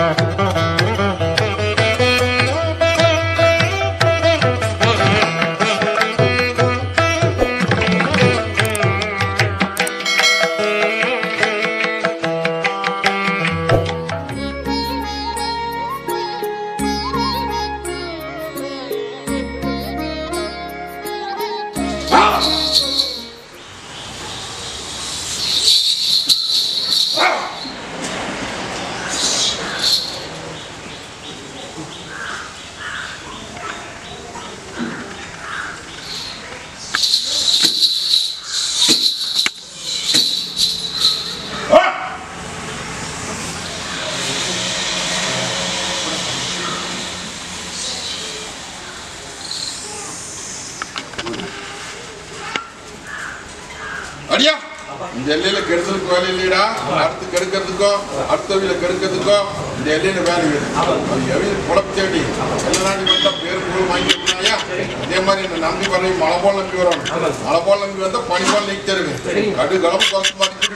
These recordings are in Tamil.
அடியா இல்லையடா அடுத்து கெடுக்கிறதுக்கோ அடுத்த வீல கெடுக்கிறதுக்கோ இந்த எல்லையில வேலை இருக்குது அது குழப்ப தேடி? எல்லா வந்தா பேர் புகழ் வாங்கி வைக்கணும்யா. அதே மாதிரி என்ன நம்பி வரணும் மழை போல் நம்பி வரணும் மழை போல் நம்பி வந்தா பனி போல் நிற்கிறது கடு கலப்பு குறைச்சு மாட்டி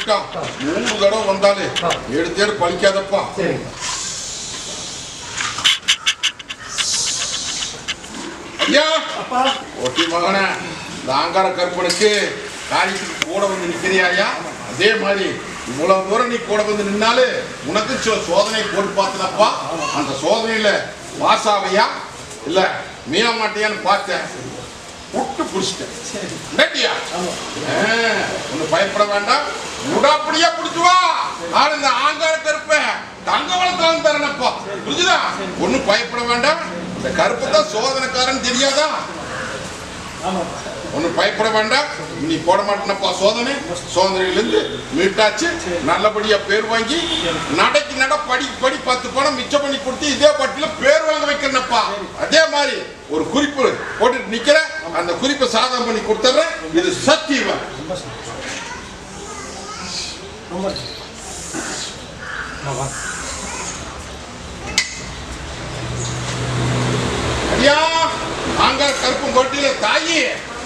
மூன்று தடவை வந்தாலே ஏழு தேடு பழிக்காதப்பா. ஐயா! ஒட்டி மகனே இந்த ஆங்கார கற்பனுக்கு காரியத்துக்கு கூட வந்து நிக்கிறியாயா அதே மாதிரி இவ்வளவு தூரம் நீ கூட வந்து நின்னாலே உனக்கு சோதனை போட்டு பார்த்தனப்பா அந்த சோதனையில பாஸ் ஆவையா? இல்ல மீள மாட்டியான்னு பார்த்தேன். புட்டு புடிச்சிட்டேன். ஒண்ணு பயப்பட வேண்டாம். முடாப்படியா புடிச்சு நான் இந்த ஆங்காரத்தை கருப்ப தங்க வளர்த்தாலும் தரேனப்பா. புரிஞ்சுதா? ஒன்னும் பயப்பட வேண்டாம். இந்த கருப்பு தான் சோதனைக்காரன் தெரியாதா? ஒன்றும் பயப்பட வேண்டாம். நீ போட மாட்டேனப்பா சோதனை. சோதனையிலிருந்து மீட்டாச்சு. நல்லபடியாக பேர் வாங்கி நடைக்கு நட படி படி பத்து பணம் மிச்சம் பண்ணி கொடுத்து இதே பட்டியில் பேர் வாங்க வைக்கிறனப்பா. அதே மாதிரி ஒரு குறிப்பு போட்டுட்டு நிற்கிறேன் அந்த குறிப்பை சாதகம் பண்ணி கொடுத்துட்றேன். இது சத்தியம்? ஐயா அங்க கருப்பும் கொட்டியில தாயி.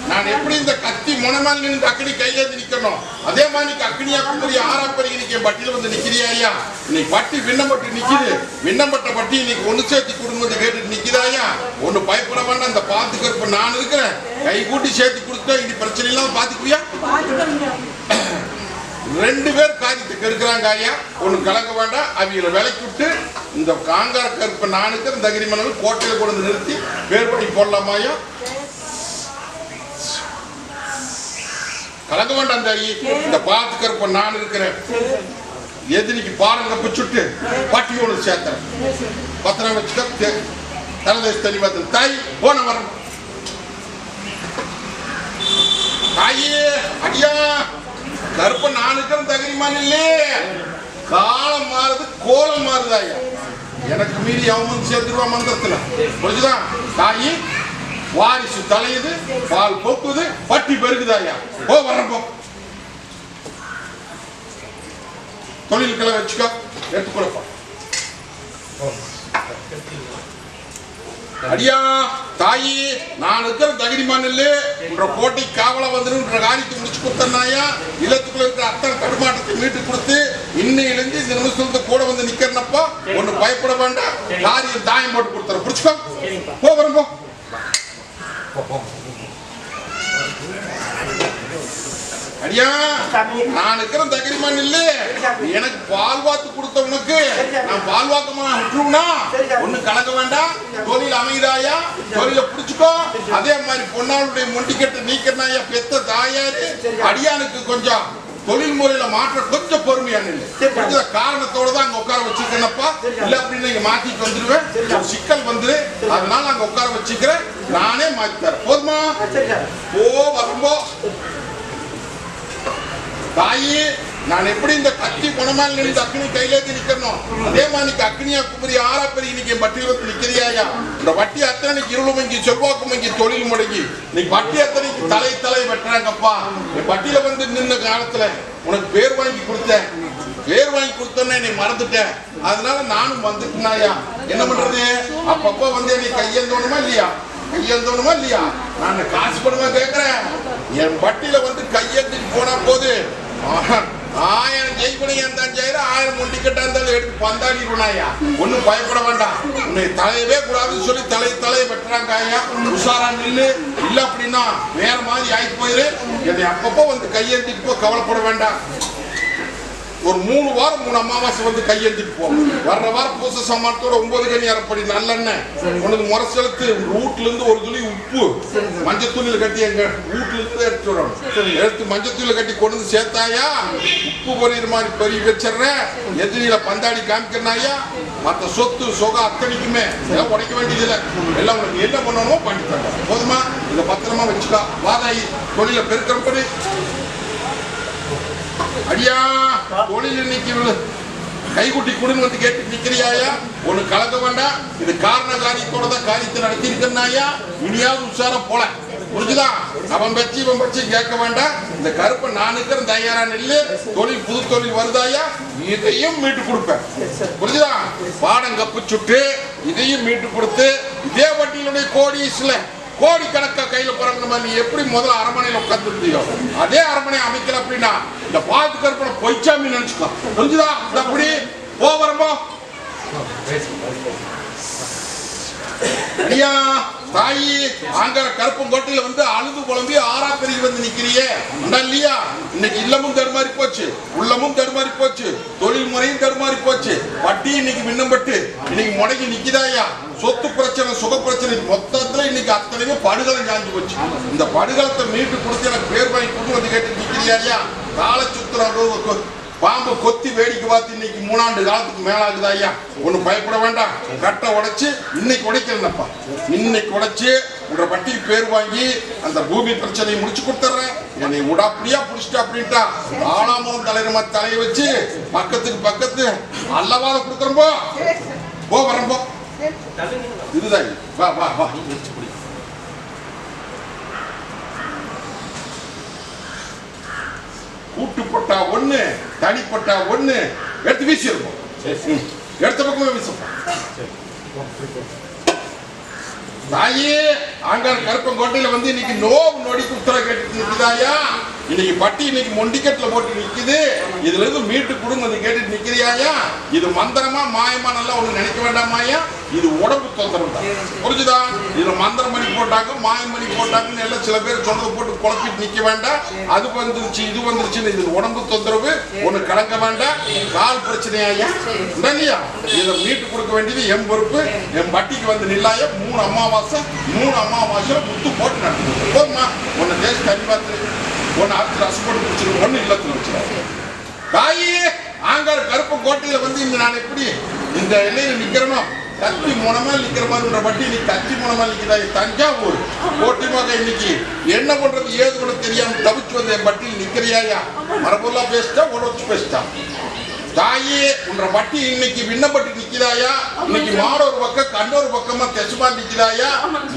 நான் எப்படி இந்த கத்தி முனமால் நின்று அக்கடி கையில இருந்து நிக்கணும்? அதே மாதிரி நீ அக்கனியா குமரி ஆறாம் பெருகி நிக்க பட்டியில் வந்து நிக்கிறியா ஐயா? நீ பட்டி விண்ணப்பட்டு நிக்குது. விண்ணப்பட்ட பட்டி இன்னைக்கு ஒண்ணு சேர்த்து குடும்பத்தை கேட்டு நிக்கிறாயா ஒண்ணு பயப்பட வேண்டாம் அந்த பாத்துக்கிறப்ப நான் இருக்கிறேன். கை கூட்டி சேர்த்து கொடுத்தா இனி பிரச்சனை இல்லாம பாத்துக்குவியா? ரெண்டு பேர் காரியத்துக்கு இருக்கிறாங்க ஐயா. ஒண்ணு கலங்க வேண்டாம் அவங்கள விலைக்கு விட்டு இந்த காங்கார கருப்பை நானுக்கு இந்த அகிரிமணல் கோட்டையில் கொண்டு வந்து நிறுத்தி வேறுபடி போடலாமாயா கலக்க வேண்டாம் இந்த இந்த பாத்து கருப்பை நான் இருக்கிறேன். எதிரிக்கு பாருங்க பிச்சுட்டு பட்டி ஒன்று சேர்த்தேன். பத்திரம் வச்சுக்க தலைதேச தனி பார்த்து தாய் போன வரணும் தாயே அடியா. கருப்ப நானுக்கும் தகுதிமான் இல்லே காலம் மாறுது கோலம் மாறுது ஐயா எனக்கு மீறி அவன் வந்து சேர்த்துருவா மந்திரத்துல. புரிஞ்சுதான் தாயி வாரிசு தலையுது பால் பொக்குது பட்டி பெருகுது ஐயா. போ வரப்போ போ. தொழில்களை வச்சுக்கோ எடுத்து கொடுப்போம் அடியா தாயி நான் இருக்கிற தகுதிமான் இல்ல உன்ற கோட்டை காவல வந்துருன்ற காரியத்தை முடிச்சு கொடுத்தனாயா இல்லத்துக்குள்ள இருக்கிற அத்தனை தடுமாட்டத்தை மீட்டு கொடுத்து இன்னையிலிருந்து இந்த நிமிஷத்துல கூட வந்து நிக்கிறனப்பா. ஒண்ணு பயப்பட வேண்டாம். காரியம் தாயம் போட்டு கொடுத்துற புடிச்சுக்கோ. போ வரும்போ அடியா நான் இருக்கிற தகுதிமான் இல்ல எனக்கு பால் வாத்து கொடுத்த உனக்கு நான் பால் வாக்கமா விட்டுருவனா ஒண்ணு கலக்க வேண்டாம். தொழில் அமைதாயா தொழில புடிச்சுக்கோ. அதே மாதிரி பொன்னாளுடைய மொண்டிக்கட்டு நீக்கிறனாயா பெத்த தாயாரு? அடியானுக்கு கொஞ்சம் தொழில் முறையில மாற்ற கொஞ்சம் பொறுமையான இல்லை புரிஞ்சுதா? காரணத்தோட தான் அங்க உட்கார வச்சிருக்கேனப்பா. இல்ல அப்படின்னு நீங்க மாத்திட்டு வந்துருவேன். ஒரு சிக்கல் வந்துரு. அதனால அங்க உட்கார வச்சுக்கிறேன். நானே மாத்தி தரேன். போதுமா? போ வரும்போ தாயி நான் எப்படி இந்த கத்தி குணமால் நின்று அக்னி கையிலேந்து நிக்கணும் அதே மாதிரி இன்னைக்கு அக்னியா குமரி ஆறா பெரிய இன்னைக்கு வட்டி பட்டியல வந்து நிக்கிறியாயா? இந்த வட்டி அத்தனைக்கு இருள் மங்கி செவ்வாக்கு மங்கி தொழில் முடங்கி. இன்னைக்கு வட்டி அத்தனைக்கு தலை தலை வெட்டுறாங்கப்பா. நீ பட்டியல வந்து நின்ன காலத்துல உனக்கு பேர் வாங்கி கொடுத்தேன். பேர் வாங்கி கொடுத்தோன்னே நீ மறந்துட்டேன். அதனால நானும் வந்துட்டேனாயா? என்ன பண்றது? அப்பப்போ வந்து நீ கையெழுந்தோணுமா இல்லையா? கையெழுந்தோணுமா இல்லையா? நான் காசு பணமா கேட்கிறேன் என் வட்டியில வந்து கையெழுத்திட்டு போனா போது. ஆஹா, ஆயிரம் ஜெயிப்பனையா இருந்தாலும் சரி ஆயிரம் முண்டிக்கட்டா இருந்தாலும் எடுத்து பந்தாடிடுவாயா ஒன்றும் பயப்பட வேண்டாம். உன்னை தலையவே கூடாதுன்னு சொல்லி தலை தலையை வெட்டுறாங்க ஐயா. உஷாரா நில்லு. இல்ல அப்படின்னா வேற மாதிரி ஆகி போயிரு. என்னை அப்பப்போ வந்து கையெழுத்திட்டு போ கவலைப்பட வேண்டாம். ஒரு மூணு வாரம் மூணு அமாவாசை வந்து கையெழுத்திட்டு போ. வர்ற வாரம் பூச சமானத்தோட ஒன்பது கனி அரைப்படி நல்லெண்ணெய். உனக்கு முறை செலுத்து வீட்டுல இருந்து ஒரு துளி உப்பு. மஞ்சள் துணியில கட்டி எங்க வீட்டுல இருந்து எடுத்து வரணும் எடுத்து மஞ்சள் துணியில கட்டி கொண்டு வந்து சேர்த்தாயா? உப்பு பொரியிற மாதிரி பொறி வச்சிடுறேன். எதிரியில பந்தாடி காமிக்கிறனாயா? மற்ற சொத்து சொகம் அத்தனைக்குமே. இதெல்லாம் உடைக்க வேண்டியதில்லை. எல்லாம் உனக்கு என்ன பண்ணணுமோ பண்ணி தரேன் போதுமா? இதை பத்திரமா வச்சுக்கா. வாதாயி தொழில பெருக்கிறபடி. அடியா தொழில் இன்னைக்கு கைகுட்டி குடும்பம் வந்து கேட்டு நிக்கிறியாயா ஒண்ணு கலக்க வேண்டாம். இது காரண காரியத்தோட தான் காரியத்தை நடத்தி இருக்கனாயா இனியாவது உஷாரா போல. புரிஞ்சுதா? அவன் பச்சு இவன் பச்சு கேட்க வேண்டாம். இந்த கருப்பை நான் இருக்கிற தயாரா நெல்லு. தொழில் புது தொழில் வருதாயா இதையும் மீட்டு கொடுப்பேன். புரிஞ்சுதா? பாடம் கப்பு சுட்டு இதையும் மீட்டு கொடுத்து இதே வட்டியிலுடைய கோடீஸ்ல கோடி கோடிக்கணக்க கையில பிறந்த மாதிரி நீ எப்படி முதல்ல அரமனையில உட்கார்ந்துருந்தியோ அதே அரமனை அமைக்கல அப்படின்னா இந்த பாத்து கருப்பனை பொய்ச்சாமி நினைச்சுக்கோ. புரிஞ்சுதா? இந்த அப்படி? போ ஐயா தாயி ஆங்கர கருப்பங்கோட்டையில வந்து அழுது குழம்பி ஆறா பெருகி வந்து நிக்கிறியே இல்லையா இன்னைக்கு இல்லமும் தருமாறி போச்சு உள்ளமும் தருமாறி போச்சு தொழில் முறையும் தருமாறி போச்சு. வட்டி இன்னைக்கு மின்னம்பட்டு இன்னைக்கு முடங்கி நிக்குதாயா சொத்து பிரச்சனை சுக பிரச்சனை மொத்தத்துல இன்னைக்கு அத்தனையுமே படுகலம் சாஞ்சு போச்சு. இந்த படுகலத்தை மீட்டு கொடுத்து எனக்கு பேர் வாங்கி கொண்டு வந்து கேட்டு நிக்கிறியா கால சுத்துற பாம்பு கொத்தி வேடிக்கை பார்த்து இன்னைக்கு மூணாண்டு காலத்துக்கு மேலாகுது ஐயா? ஒன்றும் பயப்பட வேண்டாம். கட்டை உடைச்சு இன்னைக்கு உடைக்கிறேன்ப்பா. இன்னைக்கு உடைச்சு உன்ற பட்டிக்கு பேர் வாங்கி அந்த பூமி பிரச்சனையை முடிச்சு கொடுத்துட்றேன் என்னை உடாப்படியா புடிச்சிட்டா அப்படின்ட்டா. தலையில மாதிரி தலையை வச்சு பக்கத்துக்கு பக்கத்து அல்லவாத கொடுக்குறோம் போ. போ வரேன் போ. இதுதான் வா வா வா. கூட்டுப்பட்டா ஒண்ணு தனிப்பட்டா ஒண்ணு எடுத்து வீசிருப்போம் ம். எடுத்த பக்கமே வீசப்போம். தாயே ஆங்கார் கருப்பங்கோட்டையில வந்து இன்னைக்கு நோவு நொடிக்கு உத்தரவு கேட்டு நிக்குதாயா? இன்னைக்கு பட்டி இன்னைக்கு மொண்டிக்கட்டுல போட்டு நிக்குது. இதுல இருந்து மீட்டு கொடுங்க வந்து கேட்டுட்டு நிக்கிறியாயா இது மந்திரமா மாயமா நல்லா ஒண்ணு நினைக்க வேண்டாமாயா இது உடம்பு தொந்தரவு தான். புரிஞ்சுதா? இதுல மந்திரம் பண்ணி போட்டாங்க மாயம் பண்ணி போட்டாங்கன்னு எல்லாம் சில பேர் சொன்னதை போட்டு குழப்பிட்டு நிக்க வேண்டாம். அது வந்துருச்சு இது வந்துருச்சுன்னு இது உடம்பு தொந்தரவு. ஒண்ணு கலங்க வேண்டாம். கால் பிரச்சனையாயா இல்லையா இதை மீட்டு கொடுக்க வேண்டியது என் பொறுப்பு. என் பட்டிக்கு வந்து நில்லாய மூணு அமாவாசை மூணு அமாவாசையில முத்து போட்டு நடத்து போதுமா உன்னை தேசம் தனி பார்த்து ஒன்னு அறுத்து ரசம் போட்டு பிடிச்சிரு ஒன்னு இல்லத்துல வச்சிரு தாயே ஆங்கார கருப்பு கோட்டையில வந்து இந்த நான் எப்படி இந்த எல்லையில நிக்கிறனோ கத்தி மூலமா நிக்கிற மாதிரி பட்டி நீ கத்தி மூலமா நிக்கிறா தஞ்சாவூர். கோட்டை மக இன்னைக்கு என்ன பண்றது? ஏது கூட தெரியாம தவிச்சு வந்து பட்டியில் நிக்கிறியாயா? மரபுல்லா பேசிட்டா உடச்சு பேசிட்டா. தாயே உன்ற பட்டி இன்னைக்கு விண்ணப்பட்டு நிக்கிறாயா இன்னைக்கு மாடு ஒரு பக்கம் கண்ணு ஒரு பக்கமா தெசுமாரி நிக்கிறாயா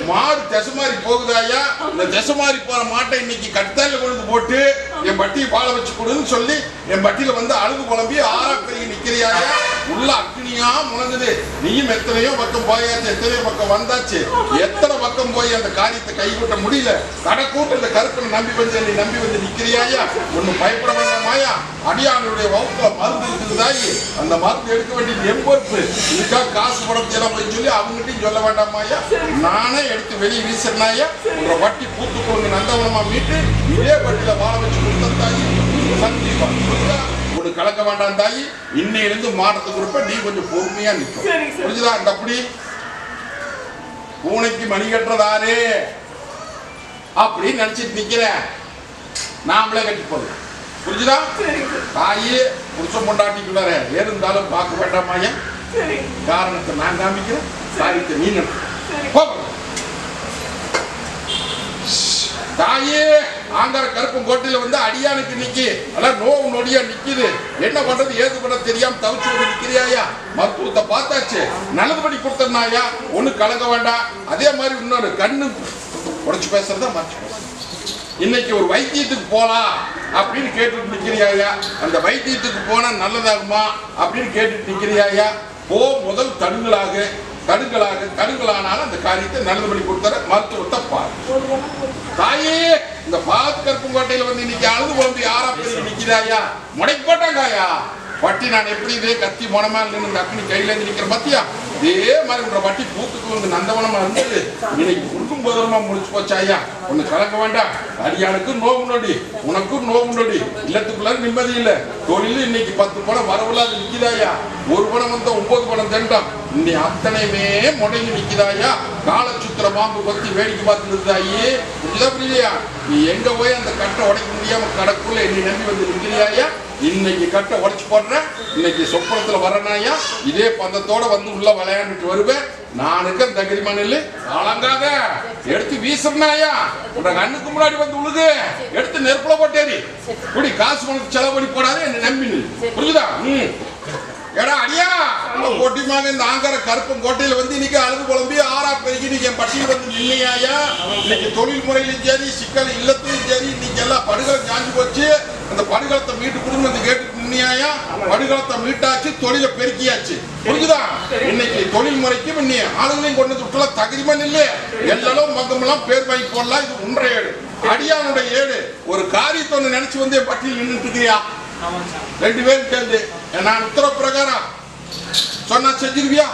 மாடு தெசுமாரி போகுதாயா? இந்த தெசுமாரி போற மாட்டை இன்னைக்கு கட்டால கொண்டு போட்டு என் பட்டியை பால வச்சு கொடுன்னு சொல்லி என் பட்டியில வந்து அழுது குழம்பி ஆறா பெருகி நிக்கிறியாயா? உள்ள அக்னியா முழங்குது. நீயும் எத்தனையோ பக்கம் போயாச்சு எத்தனையோ பக்கம் வந்தாச்சு. எத்தனை பக்கம் போய் அந்த காரியத்தை கைகூட்ட முடியல? கடக்கூட்ட இந்த கருப்பனை நம்பி வந்து நீ நம்பி வந்து நிக்கிறியாயா? ஒன்னும் பயப்பட வேண்டாமாயா அடியானுடைய வகுப்புல மருந்து இருக்குதாயி அந்த மருந்து எடுக்க வேண்டியது எம்பொறுப்பு இதுக்காக காசு படத்தை எல்லாம் போய் சொல்லி அவங்ககிட்டையும் சொல்ல வேண்டாமாயா நானே எடுத்து வெளியே வீசுறனாயா உங்களை வட்டி பூத்து கொடுங்க நந்தவனமா மீட்டு இதே வட்டியில வாழ வச்சு கொடுத்த தாயி. ஒண்ணு கலக்க வேண்டாம் தாயி. இன்னையிலிருந்து மாற்றத்துக்கு இருப்ப நீ கொஞ்சம் பொறுமையா நிற்கும். புரிஞ்சுதா அப்படி பூனைக்கு மணி கட்டுறதாரு அப்படின்னு நினைச்சிட்டு நிக்கிறேன் நாமளே கட்டி போடுறோம் புரிஞ்சுதா? தாயே புருஷன் பொண்டாட்டிக்குள்ளார இருந்தாலும் பார்க்க வேண்டாமாயா காரணத்தை நான் காமிக்கிறேன். காரியத்தை நீ. போ. தாயே! ஆங்கார கருப்பும் கோட்டையில வந்து அடியானுக்கு நிக்கி அதான் நோவு நொடியா நிக்குது. என்ன பண்றது ஏது பண்ண தெரியாம தவிச்சு வந்து நிக்கிறியாயா? மருத்துவத்தை பார்த்தாச்சு. நல்லதுபடி கொடுத்தனாயா ஒண்ணு கலங்க வேண்டாம். அதே மாதிரி இன்னொரு கண்ணு உடச்சு பேசுறதா மாற்றி இன்னைக்கு ஒரு வைத்தியத்துக்கு போலாம் அப்படின்னு கேட்டுட்டு நிக்கிறியாயா? அந்த வைத்தியத்துக்கு போனா நல்லதாகுமா அப்படின்னு கேட்டுட்டு நிக்கிறியாயா? போ முதல் தடுங்களாக தடுங்களாக தடுங்களானாலும் அந்த காரியத்தை நல்லது பண்ணி கொடுத்தார மருத்துவத்தை பாரு. தாயே! இந்த பாத்து கருப்புங்கோட்டையில வந்து இன்னைக்கு அழுது போந்து யாரா பெரிய நிக்கிறாயா முடைக்கு போட்டாங்கயா வட்டி நான் எப்படி இதே கத்தி மொனமா நின்று இந்த அக்னி கையில இருந்து பத்தியா? இதே மாதிரி உன்ற வட்டி பூத்துக்கு வந்து நந்தவனமா இருந்தது. இன்னைக்கு குடுக்கும் போதமா முடிச்சு போச்சு ஐயா. ஒண்ணு கலக்க வேண்டாம். அடியானுக்கும் நோவு நொடி உனக்கும் நோவு நொடி இல்லத்துக்குள்ள நிம்மதி இல்ல. தொழில் இன்னைக்கு பத்து பணம் வரவில்லாத நிக்குதாயா ஒரு பணம் வந்தா ஒன்பது பணம் தண்டாம். இன்னை அத்தனையுமே முடங்கி நிக்குதாயா காலச்சுத்திர பாம்பு பத்தி வேடிக்கை பார்த்துருந்தா ஐயே? புரியுதா புரியலையா? நீ எங்க போய் அந்த கட்டை உடைக்க முடியாம கடக்குள்ள என்னை நம்பி வந்து நிக்கிறியாயா இன்னைக்கு கட்டை உடச்சு போடுற இன்னைக்கு சொப்பனத்துல வரனாயா இதே பந்தத்தோட வந்து உள்ள விளையாண்டுட்டு வருவேன். நான் தகிரி மணில் நெல்லு அலங்காத. எடுத்து வீசுறனாயா உன் கண்ணுக்கு முன்னாடி வந்து உழுது எடுத்து நெருப்புல போட்டேரி இப்படி காசு பணத்து செலவு பண்ணி போடாத என்ன நம்பினு புரியுதா ம். ஏடா அடியா? கோட்டிமாக இந்த ஆங்கர கருப்பம் கோட்டையில வந்து இன்னைக்கு அழுது குழம்பி ஆறா பெருகி இன்னைக்கு என் பட்டியல் வந்து நில்லையாயா இன்னைக்கு தொழில் முறையிலும் சரி சிக்கல் இல்லத்திலும் சரி இன்னைக்கு எல்லாம் படுகலம் சாஞ்சு போச்சு. அந்த படுகளத்தை மீட்டு கொடுங்க வந்து கேட்டு நின்னியாயா படுகளத்தை மீட்டாச்சு தொழிலை பெருக்கியாச்சு. புரிஞ்சுதா? இன்னைக்கு தொழில் முறைக்கும் இன்னி ஆளுங்களையும் கொண்டு வந்து விட்டுல தகுதிமா நில்லு? எல்லாரும் மங்கமெல்லாம் பேர் வாங்கி போடலாம். இது உன்ற ஏடு. அடியானுடைய ஏடு. ஒரு காரியத்தை ஒண்ணு நினைச்சு வந்து என் பட்டியல் நின்றுட்டு ரெண்டு பேரும் சேர்ந்து நான் உத்தரவு பிரகாரம் சொன்னா செஞ்சிருவியா?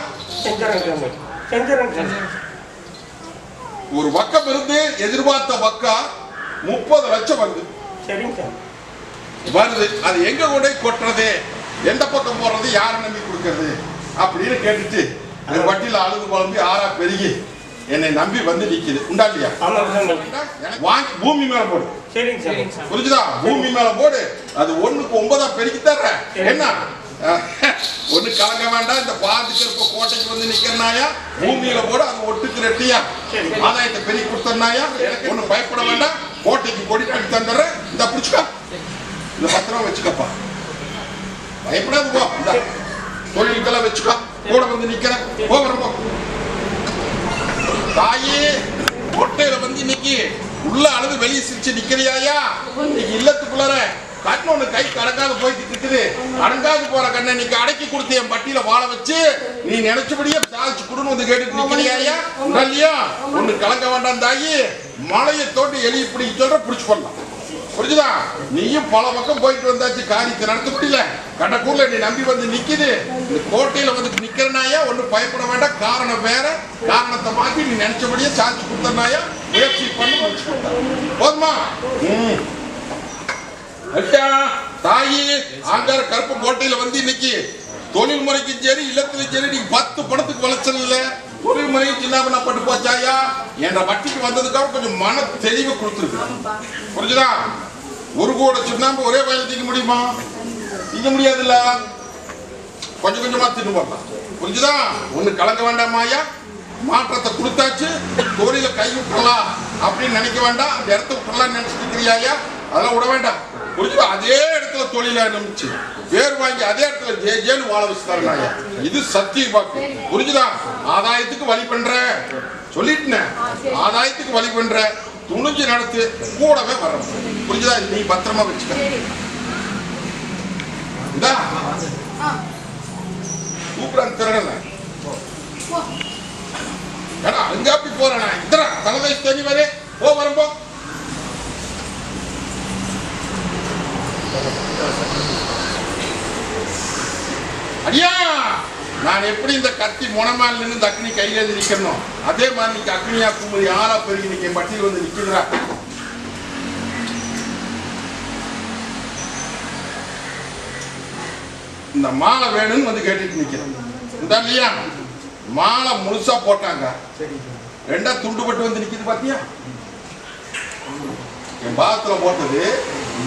ஒரு பக்கம் இருந்து எதிர்பார்த்த பக்கம் முப்பது லட்சம் வருது. வருது. அது எங்க கொண்டு கொட்டுறது? எந்த பக்கம் போடுறது? யாரை நம்பி கொடுக்கறது? அப்படின்னு கேட்டுட்டு அந்த வட்டியில் அழுது குழம்பி ஆறா பெருகி என்னை நம்பி வந்து நிக்குது. உண்டா இல்லையா? வாங்கி பூமி மேல போடு. சரிங்க சார். புரிஞ்சுதா? பூமி மேல போடு. அது ஒண்ணுக்கு ஒன்பதா பெருக்கி தர்ற என்ன? அஹ், ஒண்ணு கலங்க வேண்டாம். இந்த பாதுக்கு இருக்க கோட்டைக்கு வந்து நிக்கிறனாயா பூமியில போடு அது ஒட்டுக்கு ரெட்டியா. சரி. ஆதாயத்தை பெருக்கி கொடுத்தனாயா எனக்கு ஒண்ணு பயப்பட வேண்டாம். கோட்டைக்கு கொடி கட்டி தந்துடுறேன். இந்த பிடிச்சுக்கா. இந்த பத்திரம் வச்சுக்கப்பா. பயப்படாது போ. இந்த தொழிலுக்கெல்லாம் வச்சுக்கோ. கூட வந்து நிக்கிறேன். போ வரேன் போ. தாயே கோட்டையில வந்து இன்னைக்கு உள்ள அழுது வெளியே சிரிச்சு நிக்கிறியாயா? இன்னைக்கு இல்லத்துக்குள்ளார கண்ணு கை கடக்காது போயிட்டு இருக்குது அடங்காது போற கண்ணை இன்னைக்கு அடக்கி கொடுத்து என் பட்டியல வாழ வச்சு நீ நினைச்சபடியே சாதிச்சு குடுன்னு வந்து கேட்டுட்டு நிக்கிறியாயா? இல்லையா? ஒண்ணு கலக்க வேண்டாம் தாயி. மலையை தோண்டி எலி பிடிக்க சொல்ற பிடிச்சு பண்ணலாம் புரிஞ்சுதா? நீயும் பல பக்கம் போயிட்டு வந்தாச்சு காரியத்தை நடத்த முடியல. கடக்கூர்ல நீ நம்பி வந்து நிக்குது. இந்த கோட்டையில வந்து நிக்கிறனாயா? ஒண்ணும் பயப்பட வேண்டாம். காரணம் வேற. காரணத்தை மாத்தி நீ நினைச்சபடியே சாட்சி கொடுத்தனாயா? முயற்சி பண்ணி முடிச்சு கொடுத்தா. போதுமா? தாயி ஆங்கார கருப்பு கோட்டையில வந்து இன்னைக்கு தொழில் முறைக்கும் சரி இல்லத்திலும் சரி நீ பத்து பணத்துக்கு விளைச்சல் இல்ல. தொழில் முறையும் சின்ன பட்டு போச்சாயா? என்ற வட்டிக்கு வந்ததுக்காக கொஞ்சம் மன தெளிவை கொடுத்துருக்கு. புரிஞ்சுதா? ஒரு கூட சுண்ணாம்பு ஒரே வயல திங்க முடியுமா? திங்க முடியாதுல்ல? கொஞ்சம் கொஞ்சமா தின்னு போடலாம் புரிஞ்சுதா? ஒண்ணு கலங்க வேண்டாமாயா மாற்றத்தை கொடுத்தாச்சு. தொழில கை விட்டுறலாம் அப்படின்னு நினைக்க வேண்டாம். அந்த இடத்த விட்டுறலாம் நினைச்சிட்டு இருக்கிறியாயா அதெல்லாம் விட வேண்டாம். புரிஞ்சுதா? அதே இடத்துல தொழில ஆரம்பிச்சு பேர் வாங்கி அதே இடத்துல ஜே ஜேன்னு வாழ வச்சுட்டாங்க இது சத்திய வாக்கு. புரிஞ்சுதா? ஆதாயத்துக்கு வழி பண்ற. சொல்லிட்டேன் ஆதாயத்துக்கு வழி பண்ற. துணிஞ்சு நடத்து கூடவே வரணும் புரிஞ்சுதா? நீ பத்திரமா வச்சுக்க. இந்தா. கூப்பிடான் திறன ஏடா அங்க அப்படி போறேன்? இத்தனை தலைவயசு தண்ணி வரே போ வரம்போ அடியா! நான் எப்படி இந்த கத்தி முனமால் நின்று இந்த அக்னி கையில இருந்து நிக்கணும் அதே மாதிரி நீங்க அக்னியா கும்பல் யாரா பெருகி நிக்க பட்டியல் வந்து நிக்கிறா இந்த மாலை வேணும்னு வந்து கேட்டுட்டு நிக்கிறேன். இந்த இல்லையா? மாலை முழுசா போட்டாங்க. ரெண்டா துண்டுபட்டு வந்து நிக்கிது பாத்தியா? என் பாகத்துல போட்டது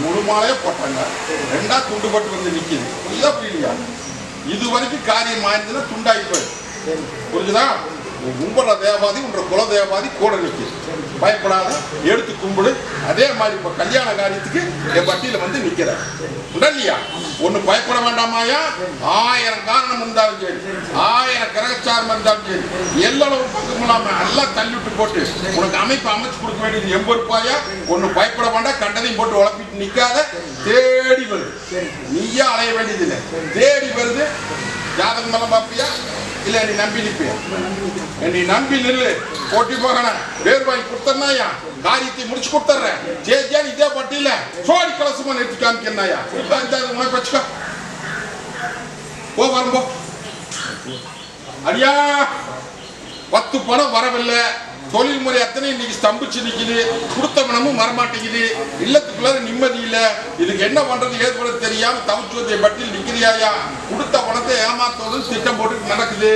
முழு மாலையே போட்டாங்க. ரெண்டா துண்டுபட்டு வந்து நிக்கிது. புரியுதா புரியலையா? இது வரைக்கும் காரியம் மாறிதுன்னா துண்டாகி போயிடும். புரிஞ்சுதா? உன் தேவாதி உன்ற குல தேவாதி கூட நிக்குது பயப்படாத எடுத்து கும்பிடு. அதே மாதிரி இப்போ கல்யாண காரியத்துக்கு என் வட்டியில் வந்து நிக்கிற. உண்டா இல்லையா பயப்பட வேண்டாமாயா ஆயிரம் காரணம் இருந்தாலும் சரி. ஆயிரம் கிரகச்சாரம் இருந்தாலும் சரி. எல்லளவு பக்கம் இல்லாம எல்லாம் தள்ளி விட்டு போட்டு உனக்கு அமைப்பு அமைச்சு கொடுக்க வேண்டியது எண்பது ரூபாயா? ஒன்று பயப்பட வேண்டாம். கண்டதையும் போட்டு உழப்பிட்டு நிற்காத தேடி வருது. நீயா அலைய வேண்டியது இல்லை தேடி வருது. ஜாதகம் மேல பார்ப்பியா? இல்ல நீ நம்பி நிப்பியா நீ நம்பி நில்லு. போட்டி போகணும் பேர் வாங்கி கொடுத்தனாயா காரியத்தை முடிச்சு கொடுத்துறேன் ஜே ஜே இதே பட்டியில. சோடி கலசமா நிறுத்தி காமிக்கிறனாயா இந்த இந்த உனக்கு வச்சுக்கோ. போ வரும்போ அடியா! பத்து பணம் வரவில்லை. தொழில் முறை அத்தனை இன்னைக்கு ஸ்தம்பிச்சு நிக்குது. கொடுத்த பணமும் வரமாட்டேங்குது. இல்லத்துக்குள்ள நிம்மதி இல்ல. இதுக்கு என்ன பண்றது ஏது பண்றது தெரியாம தவிச்சுவதை பட்டியல் நிக்கிறியாயா கொடுத்த பணத்தை ஏமாத்துவது திட்டம் போட்டு நடக்குது.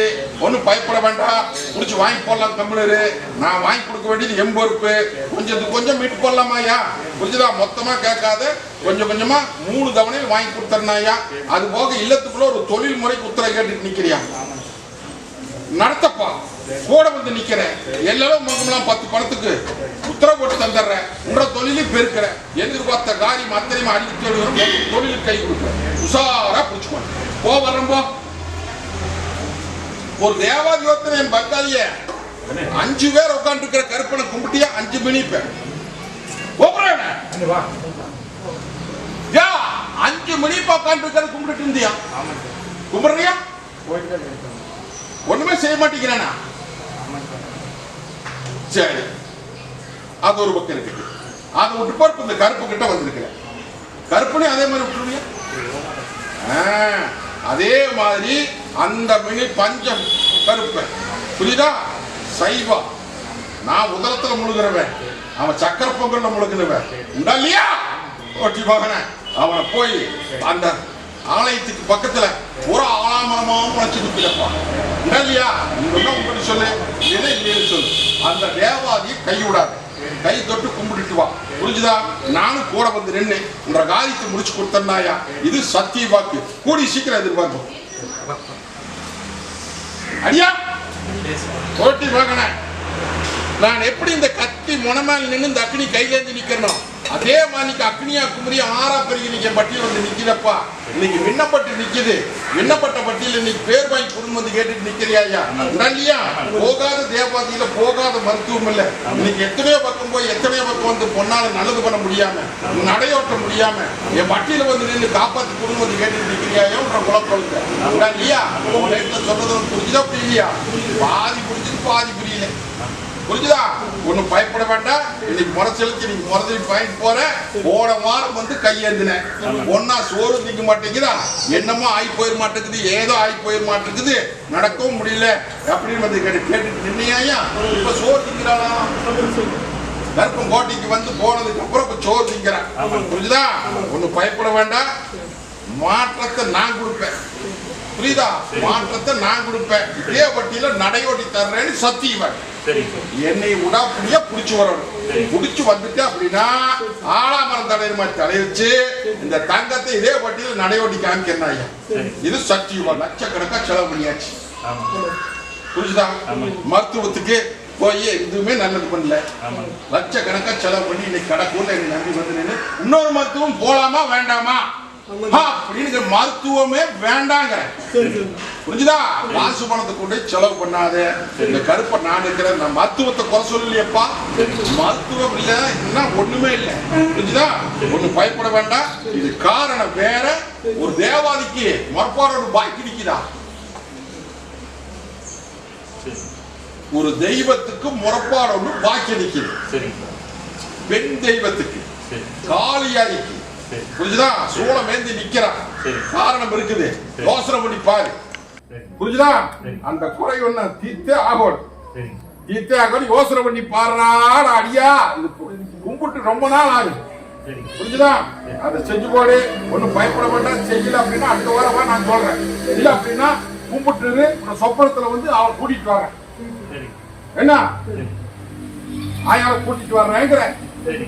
ஒன்றும் பயப்பட வேண்டாம் முடிச்சு வாங்கி போடலாம் தமிழரு. நான் வாங்கி கொடுக்க வேண்டியது எம் பொறுப்பு. கொஞ்சம் கொஞ்சம் மீட்டு போடலாமாயா புரிஞ்சுதா? மொத்தமா கேட்காத. கொஞ்சம் கொஞ்சமா மூணு தவணையில் வாங்கி கொடுத்துறனாயா அது போக இல்லத்துக்குள்ள ஒரு தொழில் முறைக்கு உத்தரவு கேட்டுட்டு நிக்கிறியா? நடத்தப்பா. கூட வந்து நிக்கிறேன். எல்லாரும் முகம்லாம் பத்து பணத்துக்கு உத்தரவு போட்டு தந்துடுறேன். உங்களோட தொழிலையும் பெருக்கிறேன். எதிர்பார்த்த காரியம் அத்தனையும் அடித்து தொழில் தொழிலுக்கு கை கொடுக்குறேன் உஷாரா பிடிச்சுக்கோங்க போ வர்றோம்போ ஒரு தேவாதி ஒருத்தன் என் பங்காளிய. அஞ்சு பேர் உட்காந்துருக்கிற கருப்பனை கும்பிட்டியா? அஞ்சு வா. யா அஞ்சு மணி உட்காந்துருக்கிற கும்பிட்டு இருந்தியா? கும்பிடுறியா? ஒண்ணுமே செய்ய மாட்டேங்கிறானா? சரி. அது ஒரு பக்கம் இருக்குது. அதை விட்டு பார்ப்பு இந்த கருப்பு கிட்ட வந்திருக்கிற கருப்புனே அதே மாதிரி விட்டுருவியா? ஆ, அதே மாதிரி அந்த மினி பஞ்சம் கருப்பு. புரியுதா? சைவா. நான் உதரத்துல முழுகிறவன். அவன் சக்கர பொங்கல்ல முழுகினவன் உண்டா இல்லையா? ஓட்டி மகன. அவனை போய் அந்த ஆலயத்துக்கு பக்கத்துல ஒரு ஆலாமரமாவும் முளைச்சு நிற்கிறப்பா இல்லையா நீ ஒண்ணா உங்களுக்கு சொல்லு. இல்லை இல்லைன்னு சொல்லு. அந்த தேவாதியை கைவிடாது. கை தொட்டு கும்பிட்டுட்டு வா. புரிஞ்சுதா? நானும் கூட வந்து நின்று உன்ற காரியத்தை முடிச்சு கொடுத்தனாயா இது சத்திய வாக்கு. கூடி சீக்கிரம் எதிர்பார்க்கும் அடியா? போட்டி வாங்கின நான் எப்படி இந்த கத்தி முனமேல் நின்று இந்த அக்னி கையிலேருந்து நிக்கணும் அதே மாதிரி அக்னியா குமரி ஆறா பெருகி இன்னைக்கு பட்டியல் வந்து நிக்கிறப்பா இன்னைக்கு விண்ணப்பட்டு நிக்குது. விண்ணப்பட்ட பட்டியல் இன்னைக்கு பேர் வாங்கி குடும்பம் வந்து கேட்டுட்டு நிக்கிறியா இல்லையா போகாத தேவாதியில போகாத மருத்துவம் இல்ல. இன்னைக்கு எத்தனையோ பக்கம் போய் எத்தனையோ பக்கம் வந்து பொண்ணால நல்லது பண்ண முடியாம நடையோட்ட முடியாம என் பட்டியல வந்து நின்று காப்பாத்தி குடும்பம் வந்து கேட்டுட்டு நிக்கிறியாயோ குழப்பம் இல்லையா உன் லைஃப்ல சொல்றது உனக்கு புரிஞ்சுதா புரியலையா? பாதி புரிஞ்சுது பாதி புரியல. புரிஞ்சுதா? ஒண்ணும் பயப்பட வேண்டாம். இன்னைக்கு முறை செலுத்தி நீங்க முறை பயன் போற. போன வாரம் வந்து கையேந்தினேன். ஒன்னா சோறு திங்க மாட்டேங்குதா? என்னமோ ஆகி போயிட மாட்டேங்குது. ஏதோ ஆகி போயிட மாட்டேங்குது. நடக்கவும் முடியல. அப்படின்னு வந்து கேட்டு கேட்டுட்டு நின்னையா இப்ப சோறு திங்கிறாளா? கர்ப்பம் கோட்டைக்கு வந்து போனதுக்கு அப்புறம் இப்ப சோறு திங்கிறேன். புரிஞ்சுதா? ஒண்ணும் பயப்பட வேண்டாம். மாற்றத்தை நான் கொடுப்பேன். புரியுதா? மாற்றத்தை நான் கொடுப்பேன். இதே வட்டியில நடையோட்டி தர்றேன்னு சத்தியவன் என்னை உடாப்புடியா புடிச்சு வரணும். புடிச்சு வந்துட்டு அப்படின்னா ஆலாமரம் தலைவர் மாதிரி தலைவச்சு இந்த தங்கத்தை இதே வட்டியில நடையோட்டி காமிக்கிறேன் ஐயா. இது சத்தியவன் லட்சக்கணக்கா செலவு பண்ணியாச்சு. புரிஞ்சுதா. மருத்துவத்துக்கு போய் எதுவுமே நல்லது பண்ணல. லட்சக்கணக்கா செலவு பண்ணி இன்னைக்கு கடைக்கூட என்னை நம்பி வந்து இன்னொரு மருத்துவம் போலாமா வேண்டாமா? அப்படின்னு மருத்துவமே வேண்டாங்க. புரிஞ்சுதா? காசு பணத்தை கொண்டு செலவு பண்ணாத. இந்த கருப்பை நான் இருக்கிறேன் நான் மருத்துவத்தை குறை சொல்லலையப்பா. மருத்துவம் இல்ல இன்னும் ஒண்ணுமே இல்ல. புரிஞ்சுதா? ஒண்ணு பயப்பட வேண்டாம். இது காரணம் வேற. ஒரு தேவாதிக்கு மறுப்பாரோட பாக்கி நிக்குதா? சரி. ஒரு தெய்வத்துக்கு முறப்பாடு ஒண்ணு பாக்கி சார். பெண் தெய்வத்துக்கு. காளியாதிக்கு. புரிஞ்சுதா? சூளம் ஏந்தி நிக்கிறான். காரணம் இருக்குது. யோசனை பண்ணி பாரு. புரிஞ்சுதா. அந்த குறை ஒண்ணு தீர்த்தே ஆகணும். தீர்த்தே ஆகணும். யோசனை பண்ணி பாருடா அடியா. இது கும்பிட்டு ரொம்ப நாள் ஆகுது. புரிஞ்சுதா? அதை செஞ்சு போடு. ஒண்ணும் பயப்பட வேண்டாம். செய்யல அப்படின்னா அடுத்த வாரமா நான் சொல்றேன். இல்ல அப்படின்னா கும்பிட்டு உன்னை சொப்பனத்துல வந்து அவன் கூட்டிட்டு வரேன் சரி. என்ன? ஆயாவை கூட்டிட்டு வர்றேங்கிறேன் சரி.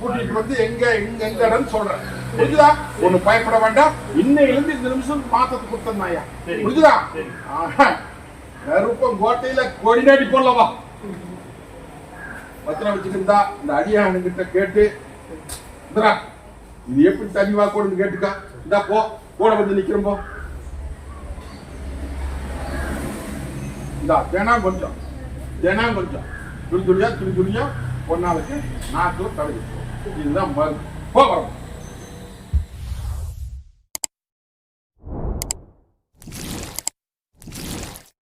கூட்டிட்டு வந்து எங்க எங்க எங்க இடம்னு சொல்றேன். புரிஞ்சுதா? ஒண்ணு பயப்பட வேண்டாம். இன்னையில இருந்து இந்த நிமிஷம் மாத்தத்தை கொடுத்தா சரி. புரிஞ்சுதா. கருப்பம் கோட்டையில கொடிநாடி போடலவா பத்திரம் வச்சுக்கிட்டா இந்த அடியானுங்கிட்ட கேட்டு இந்தா, இது எப்படி தண்ணி வாக்கோடுன்னு கேட்டுக்கா. இந்தா போ கூட வந்து நிக்கிறோம் போ. இந்தா தினம் கொஞ்சம். தினம் கொஞ்சம். துளி துளியா துளி துளியா ஒரு நாளைக்கு நாக்கு தடவி. இதுதான் மருந்து